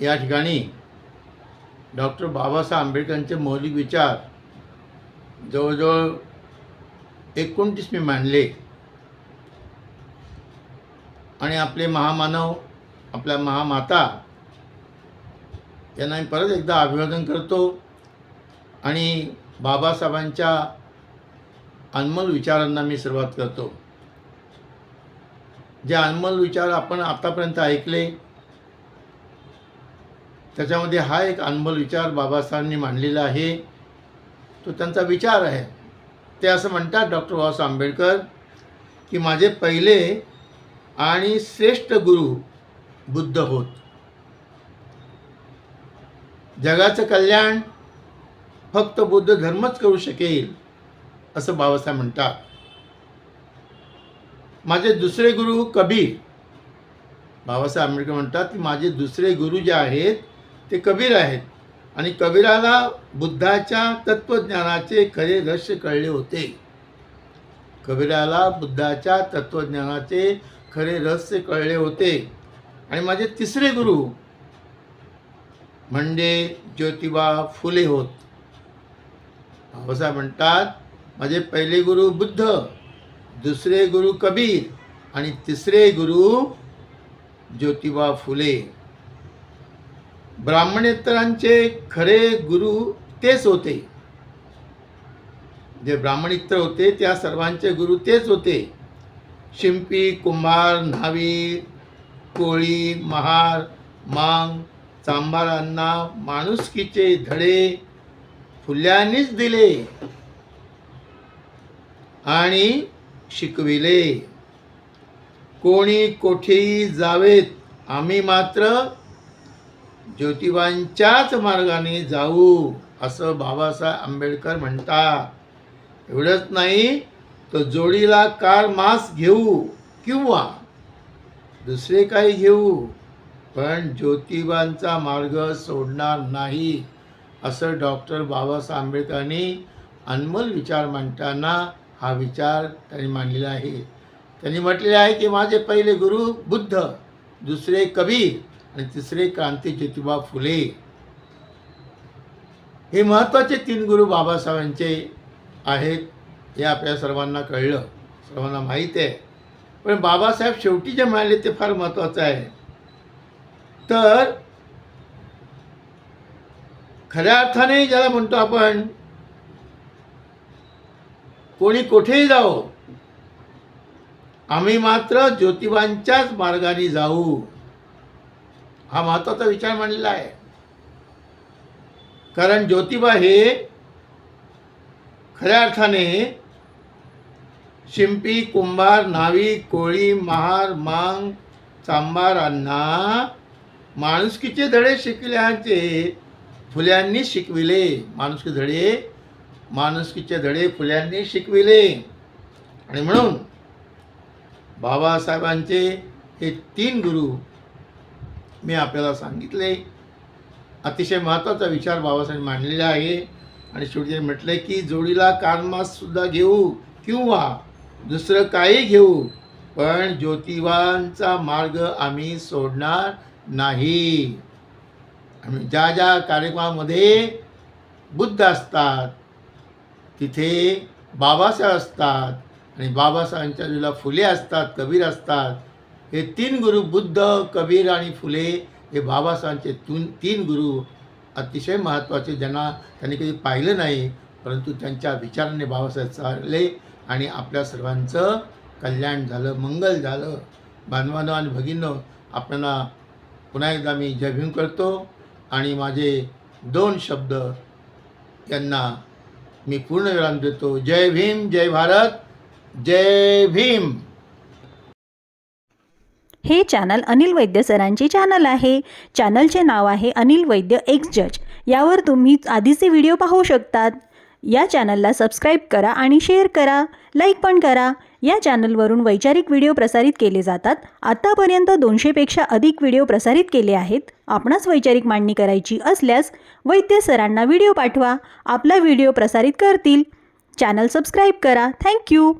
या ठिकाणी डॉक्टर बाबासाहेब आंबेडकरांचे मौलिक विचार जवळजवळ एकोणतीस मी मांडले. आणि आपले महामानव आपल्या महामाता यांना मी परत एकदा अभिवादन करतो. आणि बाबासाहेबांच्या अनमोल विचारांना मी सुरुवात करतो. जे अनमोल विचार आपण आतापर्यंत ऐकले त्याच्यामध्ये हा एक अनमोल विचार बाबासाहेबांनी मांडलेला आहे. तो त्यांचा विचार आहे. ते असं म्हणतात डॉक्टर बाबासाहेब आंबेडकर की माझे पहिले आणि श्रेष्ठ गुरु बुद्ध होत. जगाचं कल्याण फक्त बुद्ध धर्मच करू शकेल असं बाबासाहेब म्हणतात. माझे दुसरे गुरु कबीर. बाबासाहेब आंबेडकर म्हणतात की माझे दुसरे गुरु जे आहेत ते कबीर आहेत. आणि कबीराला बुद्धाच्या तत्त्वज्ञानाचे खरे रहस्य कळले होते. कबीराला बुद्धाच्या तत्त्वज्ञानाचे खरे रहस्य कळले होते. आणि माझे तिसरे गुरु म्हणजे ज्योतिबा फुले होत. बाबासाहेब म्हणतात माझे पहिले गुरु बुद्ध दुसरे गुरु कबीर आणि तिसरे गुरु ज्योतिबा फुले. ब्राह्मणेतरांचे खरे गुरु तेच होते. जे ब्राह्मणेतर होते त्या सर्वांचे गुरु तेच होते. शिंपी कुंभार न्हावी कोळी महार मांग चांभारांना माणुसकीचे धडे फुल्यांनीच दिले आणि शिकविले. कोणी कोठेही जावेत आम्ही मात्र ज्योतिबांच्याच मार्गाने जाऊ असं बाबासाहेब आंबेडकर म्हणतात. एवढंच नाही तर जोडीला कार मास घेऊ किंवा दुसरे काही घेऊ पण ज्योतिबांचा मार्ग सोडणार नाही असं डॉक्टर बाबासाहेब आंबेडकरांनी अनमोल विचार मांडताना हा विचार त्यांनी मांडलेला आहे. त्यांनी म्हटलेले आहे की माझे पहिले गुरु बुद्ध दुसरे कबीर आणि तिसरे क्रांती ज्योतिबा फुले. हे महत्त्वाचे तीन गुरु बाबासाहेबांचे आहेत हे आपल्या सर्वांना कळलं सर्वांना माहीत आहे. पण बाबासाहेब शेवटी जे म्हणाले ते फार महत्त्वाचं आहे. तर खऱ्या अर्थाने ज्याला म्हणतो आपण कोणी कुठेही जाओ आम्ही मात्र ज्योतिबांच्याच मार्गाने जाऊ. हा महत्त्वाचा विचार मांडलेला आहे. कारण ज्योतिबा हे खऱ्या अर्थाने शिंपी कुंभार नावी कोळी महार मांग चांबारांना माणुसकीचे धडे शिकल्याचे फुल्यांनी शिकविले. माणुसकी धडे माणुसकीचे धडे फुल्यांनी शिकविले. आणि म्हणून बाबासाहेबांचे हे तीन गुरु मी आपल्याला सांगितले. अतिशय महत्त्वाचा विचार बाबासाहेब मांडलेला आहे. आणि शेवटी म्हटलं की जोडीला कानमाससुद्धा घेऊ किंवा दुसरं काही घेऊ. पण ज्योतिबांचा मार्ग आम्ही सोडणार नाही. आम्ही ज्या ज्या कार्यक्रमामध्ये बुद्ध असतात तिथे बाबासाहेब असतात. आणि बाबासाहेबांच्या जुला फुले असतात कबीर असतात. हे तीन गुरु बुद्ध कबीर आणि फुले हे बाबासाहेबांचे तीन तीन गुरु अतिशय महत्त्वाचे. ज्यांना त्यांनी कधी पाहिलं नाही परंतु त्यांच्या विचाराने बाबासाहेब चालले आणि आपल्या सर्वांचं कल्याण झालं मंगल झालं. बांधवानं आणि भगिनं आपल्याला पुन्हा एकदा मी जयभीम करतो आणि माझे दोन शब्द यांना मी पूर्ण विराम देतो. जय भीम जय भारत जय भीम. हे चॅनल अनिल वैद्य सरांचे चॅनल आहे. चॅनलचे नाव आहे अनिल वैद्य एक्स जज. यावर तुम्ही आधीचे व्हिडिओ पाहू शकतात. या चॅनलला सबस्क्राईब करा आणि शेअर करा. लाईक पण करा. या चॅनलवरून वैचारिक व्हिडिओ प्रसारित केले जातात. आतापर्यंत दोनशेपेक्षा अधिक व्हिडिओ प्रसारित केले आहेत. आपणास वैचारिक मांडणी करायची असल्यास वैद्य सरांना व्हिडिओ पाठवा. आपला व्हिडिओ प्रसारित करतील. चॅनल सबस्क्राईब करा. Thank you.